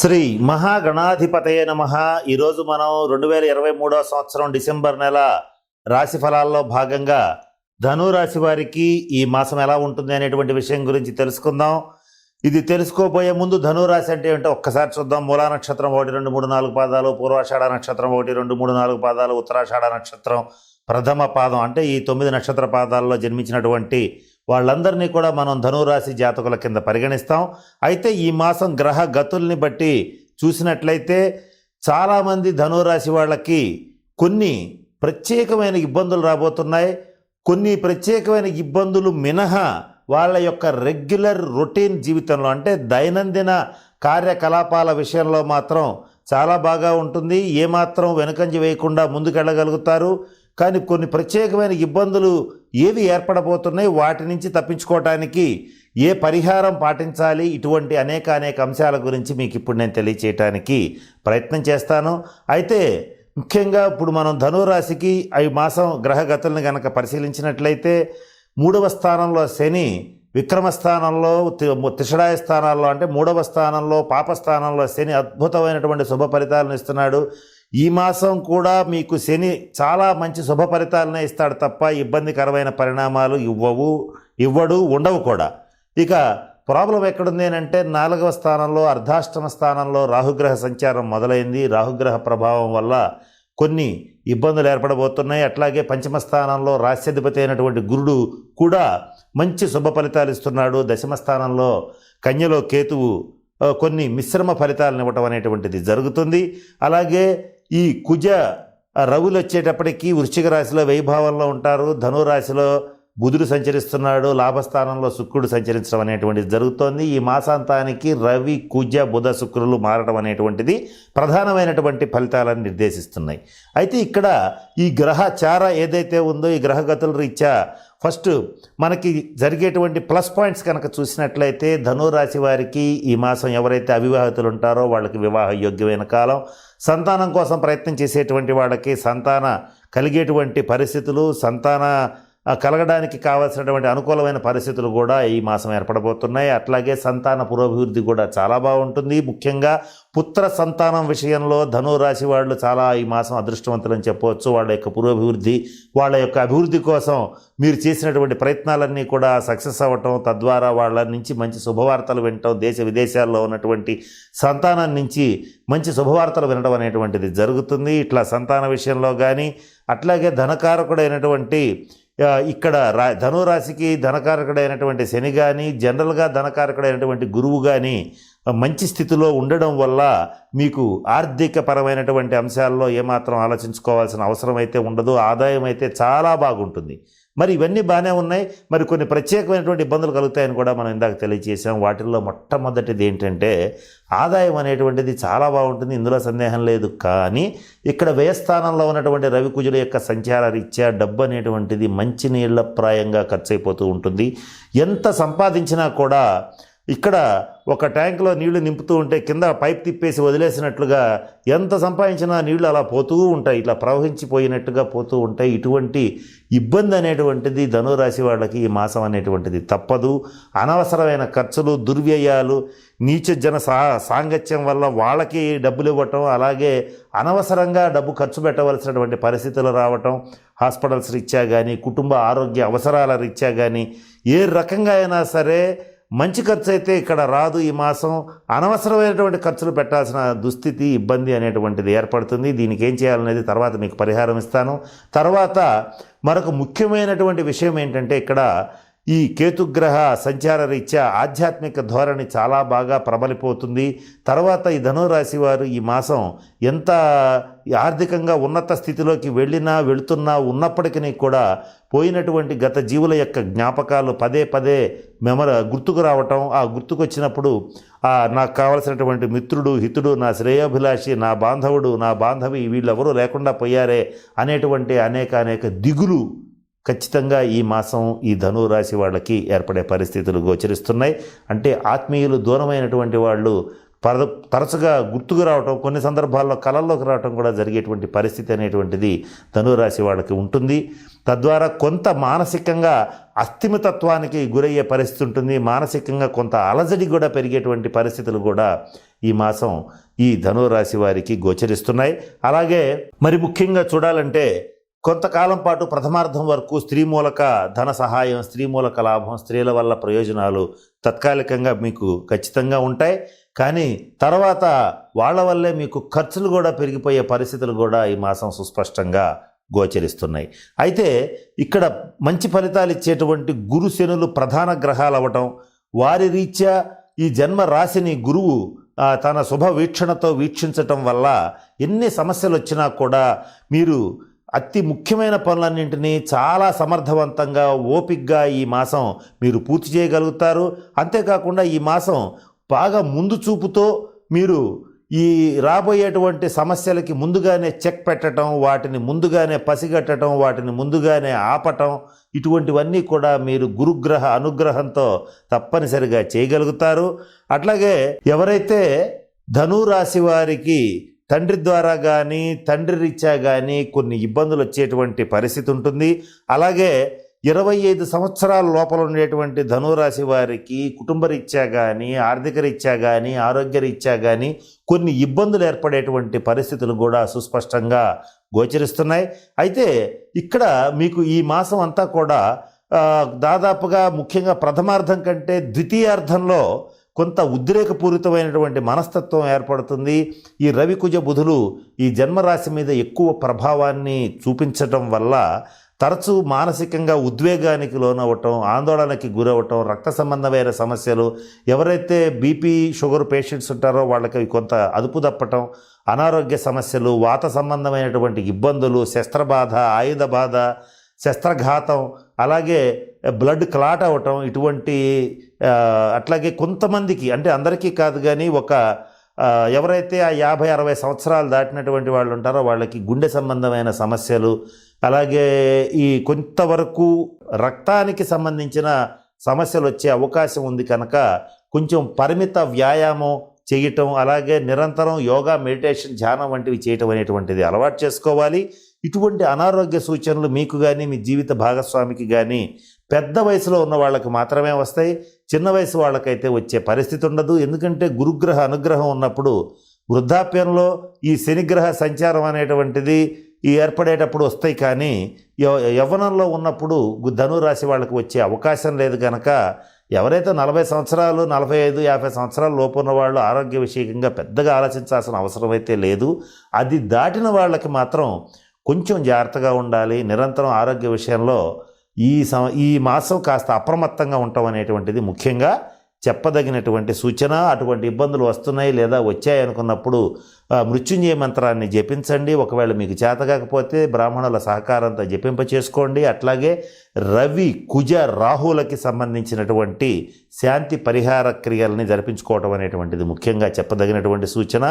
శ్రీ మహాగణాధిపతయ నమ. ఈరోజు మనం రెండు వేల ఇరవై మూడవ సంవత్సరం డిసెంబర్ నెల రాశి ఫలాల్లో భాగంగా ధను రాశి వారికి ఈ మాసం ఎలా ఉంటుంది అనేటువంటి విషయం గురించి తెలుసుకుందాం. ఇది తెలుసుకోబోయే ముందు ధను రాశి అంటే ఏంటో ఒక్కసారి చూద్దాం. మూలా నక్షత్రం ఒకటి రెండు మూడు నాలుగు పాదాలు పూర్వాషాఢ నక్షత్రం ఒకటి రెండు మూడు నాలుగు పాదాలు ఉత్తరాషాఢ నక్షత్రం ప్రథమ పాదం. అంటే ఈ తొమ్మిది నక్షత్ర పాదాల్లో జన్మించినటువంటి వాళ్ళందరినీ కూడా మనం ధనురాశి జాతకుల కింద పరిగణిస్తాం. అయితే ఈ మాసం గ్రహ గతుల్ని బట్టి చూసినట్లయితే చాలామంది ధనురాశి వాళ్ళకి కొన్ని ప్రత్యేకమైన ఇబ్బందులు రాబోతున్నాయి. కొన్ని ప్రత్యేకమైన ఇబ్బందులు మినహా వాళ్ళ యొక్క రెగ్యులర్ రొటీన్ జీవితంలో అంటే దైనందిన కార్యకలాపాల విషయంలో మాత్రం చాలా బాగా ఉంటుంది. ఏమాత్రం వెనుకంజ వేయకుండా ముందుకెళ్ళగలుగుతారు. కానీ కొన్ని ప్రత్యేకమైన ఇబ్బందులు ఏవి ఏర్పడబోతున్నాయి వాటి నుంచి తప్పించుకోవటానికి ఏ పరిహారం పాటించాలి? ఇటువంటి అనేక అనేక అంశాల గురించి మీకు ఇప్పుడు నేను తెలియచేయటానికి ప్రయత్నం చేస్తాను. అయితే ముఖ్యంగా ఇప్పుడు మనం ధనురాశికి ఈ మాసం గ్రహగతులను కనుక పరిశీలించినట్లయితే మూడవ స్థానంలో శని విక్రమ స్థానంలో త్రిషడాయ తిషడాయ స్థానాల్లో అంటే మూడవ స్థానంలో పాప స్థానంలో శని అద్భుతమైనటువంటి శుభ ఫలితాలను ఇస్తున్నాడు. ఈ మాసం కూడా మీకు శని చాలా మంచి శుభ ఫలితాలనే ఇస్తాడు తప్ప ఇబ్బందికరమైన పరిణామాలు ఇవ్వవు ఇవ్వడు ఉండవు కూడా. ఇక ప్రాబ్లం ఎక్కడుంది అని అంటే నాలుగవ స్థానంలో అర్ధాష్టమ స్థానంలో రాహుగ్రహ సంచారం మొదలైంది. రాహుగ్రహ ప్రభావం వల్ల కొన్ని ఇబ్బందులు ఏర్పడబోతున్నాయి. అట్లాగే పంచమ స్థానంలో రాశ్యాధిపతి అయినటువంటి గురుడు కూడా మంచి శుభ ఫలితాలు ఇస్తున్నాడు. దశమ స్థానంలో కన్యలో కేతువు కొన్ని మిశ్రమ ఫలితాలను ఇవ్వటం అనేటువంటిది జరుగుతుంది. అలాగే ఈ కుజ రవులు వచ్చేటప్పటికి వృశ్చిక రాశిలో వైభావంలో ఉంటారు. ధనురాశిలో బుధుడు సంచరిస్తున్నాడు. లాభస్థానంలో శుక్రుడు సంచరించడం అనేటువంటిది జరుగుతోంది. ఈ మాసాంతానికి రవి కుజ బుధ శుక్రులు మారడం అనేటువంటిది ప్రధానమైనటువంటి ఫలితాలను నిర్దేశిస్తున్నాయి. అయితే ఇక్కడ ఈ గ్రహచార ఏదైతే ఉందో ఈ గ్రహగతుల రీత్యా ఫస్ట్ మనకి జరిగేటువంటి ప్లస్ పాయింట్స్ కనుక చూసినట్లయితే ధనురాశి వారికి ఈ మాసం ఎవరైతే అవివాహితులు ఉంటారో వాళ్ళకి వివాహ యోగ్యమైన కాలం. సంతానం కోసం ప్రయత్నం చేసేటువంటి వాళ్ళకి సంతాన కలిగేటువంటి పరిస్థితులు సంతాన కలగడానికి కావాల్సినటువంటి అనుకూలమైన పరిస్థితులు కూడా ఈ మాసం ఏర్పడబోతున్నాయి. అట్లాగే సంతాన పురోభివృద్ధి కూడా చాలా బాగుంటుంది. ముఖ్యంగా పుత్ర సంతానం విషయంలో ధనురాశి వాళ్ళు చాలా ఈ మాసం అదృష్టవంతులని చెప్పవచ్చు. వాళ్ళ యొక్క పురోభివృద్ధి వాళ్ళ యొక్క అభివృద్ధి కోసం మీరు చేసినటువంటి ప్రయత్నాలన్నీ కూడా సక్సెస్ అవ్వటం తద్వారా వాళ్ళ నుంచి మంచి శుభవార్తలు వినటం దేశ విదేశాల్లో ఉన్నటువంటి సంతానం నుంచి మంచి శుభవార్తలు వినడం అనేటువంటిది జరుగుతుంది. ఇట్లా సంతాన విషయంలో కానీ అట్లాగే ధనకారకుడైనటువంటి ఇక్కడ రా ధనురాశికి ధనకారకుడైనటువంటి శని కానీ జనరల్గా ధనకారకుడైనటువంటి గురువు కానీ మంచి స్థితిలో ఉండడం వల్ల మీకు ఆర్థిక పరమైనటువంటి అంశాల్లో ఏమాత్రం ఆలోచించుకోవాల్సిన అవసరం అయితే ఉండదు. ఆదాయం అయితే చాలా బాగుంటుంది. మరి ఇవన్నీ బాగానే ఉన్నాయి. మరి కొన్ని ప్రత్యేకమైనటువంటి ఇబ్బందులు కలుగుతాయని కూడా మనం ఇందాక తెలియజేసాం వాటిల్లో మొట్టమొదటిది ఏంటంటే ఆదాయం అనేటువంటిది చాలా బాగుంటుంది. ఇందులో సందేహం లేదు. కానీ ఇక్కడ వ్యయస్థానంలో ఉన్నటువంటి రవికుజుల యొక్క సంచార రీత్యా డబ్బు అనేటువంటిది మంచినీళ్ళ ప్రాయంగా ఖర్చు అయిపోతూ ఉంటుంది. ఎంత సంపాదించినా కూడా ఇక్కడ ఒక ట్యాంకులో నీళ్ళు నింపుతూ ఉంటే కింద పైప్ తిప్పేసి వదిలేసినట్లుగా ఎంత సంపాదించినా నీళ్ళు అలా పోతూ ఉంటాయి ఇట్లా ప్రవహించిపోయినట్టుగా పోతూ ఉంటాయి. ఇటువంటి ఇబ్బంది అనేటువంటిది ధనురాశి వాళ్ళకి ఈ మాసం అనేటువంటిది తప్పదు. అనవసరమైన ఖర్చులు దుర్వ్యయాలు నీచ జన సా సాంగత్యం వల్ల వాళ్ళకి డబ్బులు ఇవ్వటం అలాగే అనవసరంగా డబ్బు ఖర్చు పెట్టవలసినటువంటి పరిస్థితులు రావటం హాస్పిటల్స్ రీత్యా కానీ కుటుంబ ఆరోగ్య అవసరాల రీత్యా కానీ ఏ రకంగా అయినా సరే మంచి ఖర్చు అయితే ఇక్కడ రాదు ఈ మాసం. అనవసరమైనటువంటి ఖర్చులు పెట్టాల్సిన దుస్థితి ఇబ్బంది అనేటువంటిది ఏర్పడుతుంది. దీనికి ఏం చేయాలనేది తర్వాత మీకు పరిహారం ఇస్తాను. తర్వాత మరొక ముఖ్యమైనటువంటి విషయం ఏంటంటే ఇక్కడ ఈ కేతుగ్రహ సంచార రీత్యా ఆధ్యాత్మిక ధోరణి చాలా బాగా ప్రబలిపోతుంది. తర్వాత ఈ ధనురాశి వారు ఈ మాసం ఎంత ఆర్థికంగా ఉన్నత స్థితిలోకి వెళ్ళినా వెళుతున్నా ఉన్నప్పటికీ కూడా పోయినటువంటి గత జీవుల యొక్క జ్ఞాపకాలు పదే పదే మెమర గుర్తుకు రావటం ఆ గుర్తుకొచ్చినప్పుడు ఆ నాకు కావలసినటువంటి మిత్రుడు హితుడు నా శ్రేయోభిలాషి నా బాంధవుడు నా బాంధవి వీళ్ళెవరూ లేకుండా పోయారే అనేటువంటి అనేక అనేక దిగులు ఖచ్చితంగా ఈ మాసం ఈ ధనురాశి వాళ్ళకి ఏర్పడే పరిస్థితులు గోచరిస్తున్నాయి. అంటే ఆత్మీయులు దూరమైనటువంటి వాళ్ళు పర తరచుగా గుర్తుకు రావటం కొన్ని సందర్భాల్లో కళల్లోకి రావటం కూడా జరిగేటువంటి పరిస్థితి అనేటువంటిది ధనురాశి వాళ్ళకి ఉంటుంది. తద్వారా కొంత మానసికంగా అస్థిమితత్వానికి గురయ్యే పరిస్థితి ఉంటుంది. మానసికంగా కొంత అలజడి కూడా పెరిగేటువంటి పరిస్థితులు కూడా ఈ మాసం ఈ ధనురాశి వారికి గోచరిస్తున్నాయి. అలాగే మరి ముఖ్యంగా చూడాలంటే కొంతకాలం పాటు ప్రథమార్థం వరకు స్త్రీ మూలక ధన సహాయం స్త్రీ మూలక లాభం స్త్రీల వల్ల ప్రయోజనాలు తాత్కాలికంగా మీకు ఖచ్చితంగా ఉంటాయి. కానీ తర్వాత వాళ్ళ వల్లే మీకు ఖర్చులు కూడా పెరిగిపోయే పరిస్థితులు కూడా ఈ మాసం సుస్పష్టంగా గోచరిస్తున్నాయి. అయితే ఇక్కడ మంచి ఫలితాలు ఇచ్చేటువంటి గురు శనులు ప్రధాన గ్రహాలు అవ్వటం వారి రీత్యా ఈ జన్మ రాశిని గురువు తన శుభ వీక్షణతో వీక్షించటం వల్ల ఎన్ని సమస్యలు వచ్చినా కూడా మీరు అతి ముఖ్యమైన పనులన్నింటినీ చాలా సమర్థవంతంగా ఓపిక్గా ఈ మాసం మీరు పూర్తి చేయగలుగుతారు. అంతేకాకుండా ఈ మాసం బాగా ముందు చూపుతో మీరు ఈ రాబోయేటువంటి సమస్యలకి ముందుగానే చెక్ పెట్టడం వాటిని ముందుగానే పసిగట్టడం వాటిని ముందుగానే ఆపటం ఇటువంటివన్నీ కూడా మీరు గురుగ్రహ అనుగ్రహంతో తప్పనిసరిగా చేయగలుగుతారు. అట్లాగే ఎవరైతే ధనురాశి వారికి తండ్రి ద్వారా కానీ తండ్రి రీత్యా కానీ కొన్ని ఇబ్బందులు వచ్చేటువంటి పరిస్థితి ఉంటుంది. అలాగే ఇరవై ఐదు సంవత్సరాల లోపల ఉండేటువంటి ధనురాశి వారికి కుటుంబ రీత్యా కానీ ఆర్థిక రీత్యా కానీ ఆరోగ్య రీత్యా కానీ కొన్ని ఇబ్బందులు ఏర్పడేటువంటి పరిస్థితులు కూడా సుస్పష్టంగా గోచరిస్తున్నాయి. అయితే ఇక్కడ మీకు ఈ మాసం అంతా కూడా దాదాపుగా ముఖ్యంగా ప్రథమార్థం కంటే ద్వితీయార్థంలో కొంత ఉద్రేకపూరితమైనటువంటి మనస్తత్వం ఏర్పడుతుంది. ఈ రవికుజ బుధులు ఈ జన్మరాశి మీద ఎక్కువ ప్రభావాన్ని చూపించటం వల్ల తరచూ మానసికంగా ఉద్వేగానికి లోనవ్వటం ఆందోళనకి గురవటం రక్త సంబంధమైన సమస్యలు ఎవరైతే బీపీ షుగర్ పేషెంట్స్ ఉంటారో వాళ్ళకి కొంత అదుపు తప్పటం అనారోగ్య సమస్యలు వాత సంబంధమైనటువంటి ఇబ్బందులు శస్త్రబాధ ఆయుధ బాధ శస్త్రఘాతం అలాగే బ్లడ్ క్లాట్ అవ్వటం ఇటువంటి అట్లాగే కొంతమందికి అంటే అందరికీ కాదు కానీ ఒక ఎవరైతే ఆ యాభై అరవై సంవత్సరాలు దాటినటువంటి వాళ్ళు ఉంటారో వాళ్ళకి గుండె సంబంధమైన సమస్యలు అలాగే ఈ కొంతవరకు రక్తానికి సంబంధించిన సమస్యలు వచ్చే అవకాశం ఉంది కనుక కొంచెం పరిమిత వ్యాయామం చేయటం అలాగే నిరంతరం యోగా మెడిటేషన్ ధ్యానం వంటివి చేయటం అనేటువంటిది అలవాటు చేసుకోవాలి. ఇటువంటి అనారోగ్య సూచనలు మీకు కానీ మీ జీవిత భాగస్వామికి కానీ పెద్ద వయసులో ఉన్న వాళ్ళకి మాత్రమే వస్తాయి చిన్న వయసు వాళ్ళకైతే వచ్చే పరిస్థితి ఉండదు. ఎందుకంటే గురుగ్రహ అనుగ్రహం ఉన్నప్పుడు వృద్ధాప్యంలో ఈ శనిగ్రహ సంచారం అనేటువంటిది ఈ ఏర్పడేటప్పుడు వస్తాయి. కానీ యవ్వనంలో ఉన్నప్పుడు ధనురాశి వాళ్ళకి వచ్చే అవకాశం లేదు కనుక ఎవరైతే నలభై సంవత్సరాలు నలభై ఐదు యాభై సంవత్సరాల లోపు ఉన్న వాళ్ళు ఆరోగ్య విషయంగా పెద్దగా ఆలోచించాల్సిన అవసరం అయితే లేదు. అది దాటిన వాళ్ళకి మాత్రం కొంచెం జాగ్రత్తగా ఉండాలి. నిరంతరం ఆరోగ్య విషయంలో ఈ సం ఈ మాసం కాస్త అప్రమత్తంగా ఉండటం అనేటువంటిది ముఖ్యంగా చెప్పదగినటువంటి సూచన. అటువంటి ఇబ్బందులు వస్తున్నాయి లేదా వచ్చాయి అనుకున్నప్పుడు మృత్యుంజయ మంత్రాన్ని జపించండి. ఒకవేళ మీకు చేతకాకపోతే బ్రాహ్మణుల సహకారంతో జపింప చేసుకోండి అట్లాగే రవి కుజ రాహులకి సంబంధించినటువంటి శాంతి పరిహార క్రియల్ని జరిపించుకోవటం అనేటువంటిది ముఖ్యంగా చెప్పదగినటువంటి సూచన.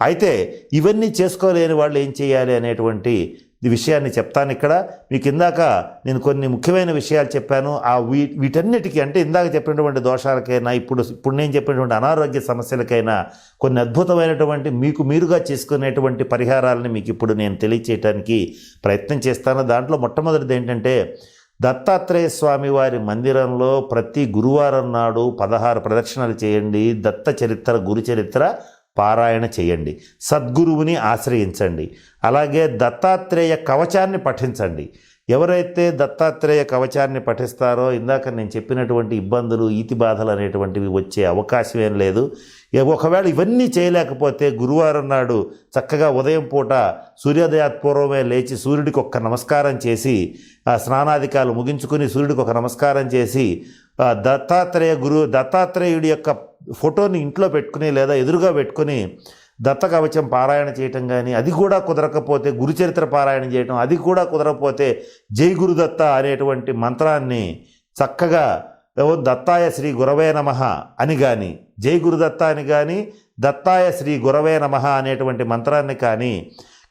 అయితే ఇవన్నీ చేసుకోలేని వాళ్ళు ఏం చేయాలి అనేటువంటి ఇది విషయాన్ని చెప్తాను ఇక్కడ. మీకు ఇందాక నేను కొన్ని ముఖ్యమైన విషయాలు చెప్పాను. ఆ వీ వీటన్నిటికీ అంటే ఇందాక చెప్పినటువంటి దోషాలకైనా ఇప్పుడు ఇప్పుడు నేను చెప్పినటువంటి అనారోగ్య సమస్యలకైనా కొన్ని అద్భుతమైనటువంటి మీకు మీరుగా చేసుకునేటువంటి పరిహారాలని మీకు ఇప్పుడు నేను తెలియచేయటానికి ప్రయత్నం చేస్తాను. దాంట్లో మొట్టమొదటిది ఏంటంటే దత్తాత్రేయ స్వామి వారి మందిరంలో ప్రతి గురువారం నాడు పదహారు ప్రదక్షిణలు చేయండి. దత్త చరిత్ర గురు చరిత్ర పారాయణ చేయండి. సద్గురువుని ఆశ్రయించండి. అలాగే దత్తాత్రేయ కవచాన్ని పఠించండి. ఎవరైతే దత్తాత్రేయ కవచాన్ని పఠిస్తారో ఇందాక నేను చెప్పినటువంటి ఇబ్బందులు ఈతి బాధలు అనేటువంటివి వచ్చే అవకాశం ఏం లేదు. ఒకవేళ ఇవన్నీ చేయలేకపోతే గురువారం నాడు చక్కగా ఉదయం పూట సూర్యోదయాత్పూర్వమే లేచి సూర్యుడికి ఒక్క నమస్కారం చేసి ఆ స్నానాధికాలు ముగించుకుని సూర్యుడికి ఒక నమస్కారం చేసి దత్తాత్రేయ గురు దత్తాత్రేయుడి యొక్క ఫోటోని ఇంట్లో పెట్టుకుని లేదా ఎదురుగా పెట్టుకుని దత్త కవచం పారాయణ చేయటం కానీ అది కూడా కుదరకపోతే గురుచరిత్ర పారాయణ చేయటం అది కూడా కుదరకపోతే జై గురుదత్త అనేటువంటి మంత్రాన్ని చక్కగా ఓ దత్తాయ శ్రీ గురవే నమ అని కానీ జై గురుదత్త అని కానీ దత్తాయ శ్రీ గురవే నమ అనేటువంటి మంత్రాన్ని కానీ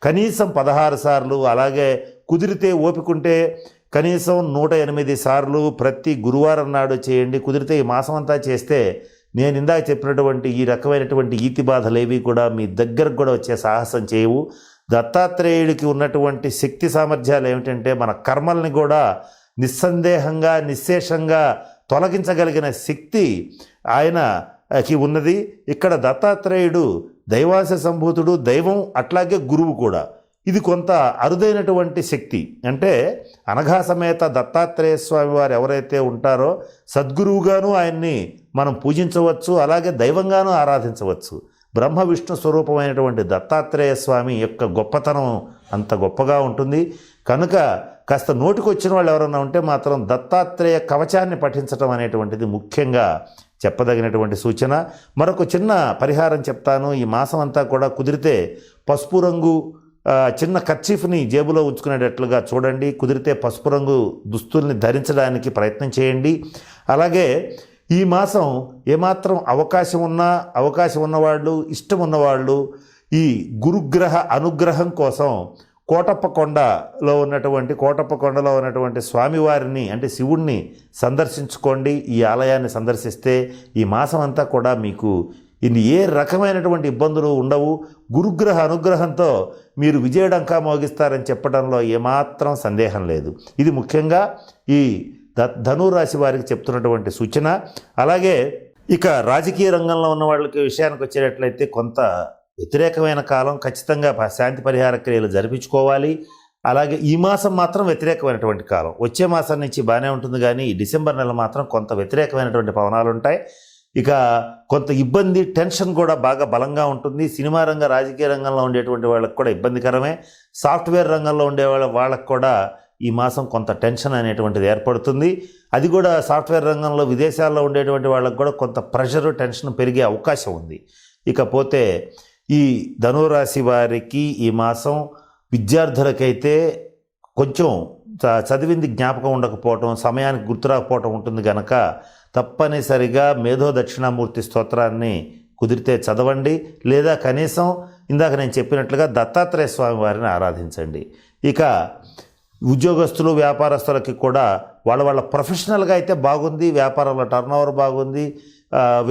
కనీసం పదహారు సార్లు అలాగే కుదిరితే ఓపికంటే కనీసం నూట ఎనిమిది సార్లు ప్రతి గురువారం నాడు చేయండి కుదిరితే ఈ మాసం అంతా చేస్తే నేను ఇందాక చెప్పినటువంటి ఈ రకమైనటువంటి ఈతి బాధలేవి కూడా మీ దగ్గరకు కూడా వచ్చే సాహసం చేయవు. దత్తాత్రేయుడికి ఉన్నటువంటి శక్తి సామర్థ్యాలు ఏమిటంటే మన కర్మల్ని కూడా నిస్సందేహంగా నిశ్శేషంగా తొలగించగలిగిన శక్తి ఆయనకి ఉన్నది. ఇక్కడ దత్తాత్రేయుడు దైవాస సంభూతుడు దైవం అట్లాగే గురువు కూడా. ఇది కొంత అరుదైనటువంటి శక్తి. అంటే అనఘా సమేత దత్తాత్రేయ స్వామి వారు ఎవరైతే ఉంటారో సద్గురువుగాను ఆయన్ని మనం పూజించవచ్చు అలాగే దైవంగాను ఆరాధించవచ్చు. బ్రహ్మ విష్ణు స్వరూపమైనటువంటి దత్తాత్రేయ స్వామి యొక్క గొప్పతనం అంత గొప్పగా ఉంటుంది. కనుక కాస్త నోటికొచ్చిన వాళ్ళు ఎవరన్నా ఉంటే మాత్రం దత్తాత్రేయ కవచాన్ని పఠించడం అనేటువంటిది ముఖ్యంగా చెప్పదగినటువంటి సూచన. మరొక చిన్న పరిహారం చెప్తాను. ఈ మాసం అంతా కూడా కుదిరితే పసుపు రంగు చిన్న కర్చీఫ్ని జేబులో ఉంచుకునేటట్లుగా చూడండి. కుదిరితే పసుపు రంగు దుస్తుల్ని ధరించడానికి ప్రయత్నం చేయండి. అలాగే ఈ మాసం ఏమాత్రం అవకాశం ఉన్నా అవకాశం ఉన్నవాళ్ళు ఇష్టం ఉన్నవాళ్ళు ఈ గురుగ్రహ అనుగ్రహం కోసం కోటప్ప కొండలో ఉన్నటువంటి కోటప్ప కొండలో ఉన్నటువంటి స్వామివారిని అంటే శివుణ్ణి సందర్శించుకోండి. ఈ ఆలయాన్ని సందర్శిస్తే ఈ మాసం అంతా కూడా మీకు ఇన్ని ఏ రకమైనటువంటి ఇబ్బందులు ఉండవు. గురుగ్రహ అనుగ్రహంతో మీరు విజయడంకా మోగిస్తారని చెప్పడంలో ఏమాత్రం సందేహం లేదు. ఇది ముఖ్యంగా ఈ ధ ధనురాశి వారికి చెప్తున్నటువంటి సూచన. అలాగే ఇక రాజకీయ రంగంలో ఉన్న వాళ్ళకి విషయానికి వచ్చేటట్లయితే కొంత వ్యతిరేకమైన కాలం ఖచ్చితంగా శాంతి పరిహార క్రియలు జరిపించుకోవాలి. అలాగే ఈ మాసం మాత్రం వ్యతిరేకమైనటువంటి కాలం. వచ్చే మాసం నుంచి బాగానే ఉంటుంది కానీ డిసెంబర్ నెల మాత్రం కొంత వ్యతిరేకమైనటువంటి పవనాలు ఉంటాయి ఇక కొంత ఇబ్బంది టెన్షన్ కూడా బాగా బలంగా ఉంటుంది. సినిమా రంగ రాజకీయ రంగంలో ఉండేటువంటి వాళ్ళకి కూడా ఇబ్బందికరమే. సాఫ్ట్వేర్ రంగంలో ఉండే వాళ్ళ వాళ్ళకి కూడా ఈ మాసం కొంత టెన్షన్ అనేటువంటిది ఏర్పడుతుంది. అది కూడా సాఫ్ట్వేర్ రంగంలో విదేశాల్లో ఉండేటువంటి వాళ్ళకి కూడా కొంత ప్రెషర్ టెన్షన్ పెరిగే అవకాశం ఉంది. ఇకపోతే ఈ ధనురాశి వారికి ఈ మాసం విద్యార్థులకైతే కొంచెం చదివింది జ్ఞాపకం ఉండకపోవటం సమయానికి గుర్తురాకపోవటం ఉంటుంది కనుక తప్పనిసరిగా మేధో దక్షిణామూర్తి స్తోత్రాన్ని కుదిరితే చదవండి లేదా కనీసం ఇందాక నేను చెప్పినట్లుగా దత్తాత్రేయ స్వామి వారిని ఆరాధించండి. ఇక ఉద్యోగస్తులు వ్యాపారస్తులకి కూడా వాళ్ళ వాళ్ళ ప్రొఫెషనల్గా అయితే బాగుంది వ్యాపారంలో టర్నోవర్ బాగుంది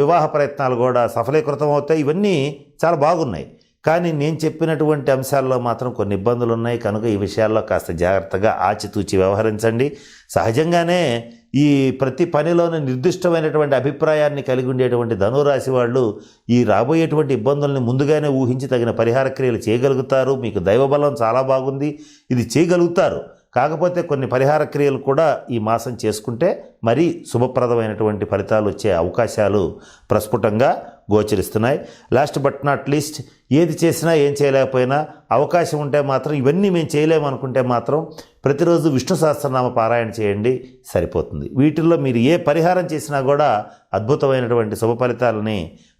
వివాహ ప్రయత్నాలు కూడా సఫలీకృతం అవుతాయి. ఇవన్నీ చాలా బాగున్నాయి. కానీ నేను చెప్పినటువంటి అంశాల్లో మాత్రం కొన్ని ఇబ్బందులు ఉన్నాయి కనుక ఈ విషయాల్లో కాస్త జాగ్రత్తగా ఆచితూచి వ్యవహరించండి. సహజంగానే ఈ ప్రతి పనిలోనూ నిర్దిష్టమైనటువంటి అభిప్రాయాన్ని కలిగి ఉండేటువంటి ధనురాశి వాళ్ళు ఈ రాబోయేటువంటి ఇబ్బందుల్ని ముందుగానే ఊహించి తగిన పరిహార క్రియలు చేయగలుగుతారు. మీకు దైవబలం చాలా బాగుంది. ఇది చేయగలుగుతారు. కాకపోతే కొన్ని పరిహార క్రియలు కూడా ఈ మాసం చేసుకుంటే మరీ శుభప్రదమైనటువంటి ఫలితాలు వచ్చే అవకాశాలు ప్రస్ఫుటంగా గోచరిస్తున్నాయి. లాస్ట్ బట్ నాట్ లీస్ట్ ఏది చేసినా ఏం చేయలేకపోయినా అవకాశం ఉంటే మాత్రం ఇవన్నీ మేము చేయలేమనుకుంటే మాత్రం ప్రతిరోజు విష్ణు సహస్రనామ పారాయణ చేయండి సరిపోతుంది. వీటిల్లో మీరు ఏ పరిహారం చేసినా కూడా అద్భుతమైనటువంటి శుభ ఫలితాలని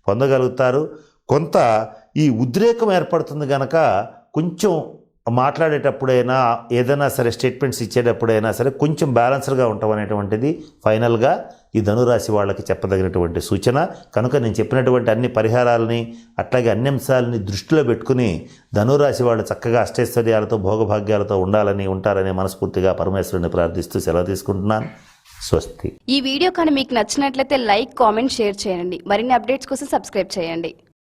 పొందగలుగుతారు. కొంత ఈ ఉద్రేకం ఏర్పడుతుంది కనుక కొంచెం మాట్లాడేటప్పుడైనా ఏదైనా సరే స్టేట్మెంట్స్ ఇచ్చేటప్పుడైనా సరే కొంచెం బ్యాలెన్స్డ్గా ఉంటాం అనేటువంటిది ఫైనల్గా ఈ ధనురాశి వాళ్ళకి చెప్పదగినటువంటి సూచన. కనుక నేను చెప్పినటువంటి అన్ని పరిహారాలని అట్లాగే అన్ని అంశాలని దృష్టిలో పెట్టుకుని ధనురాశి వాళ్ళు చక్కగా అష్టైశ్వర్యాలతో భోగభాగ్యాలతో ఉండాలని ఉంటారని మనస్ఫూర్తిగా పరమేశ్వరుని ప్రార్థిస్తూ సెలవు తీసుకుంటున్నాను. స్వస్తి. ఈ వీడియో కానీ మీకు నచ్చినట్లయితే లైక్ కామెంట్ షేర్ చేయండి. మరిన్ని అప్డేట్స్ కోసం సబ్స్క్రైబ్ చేయండి.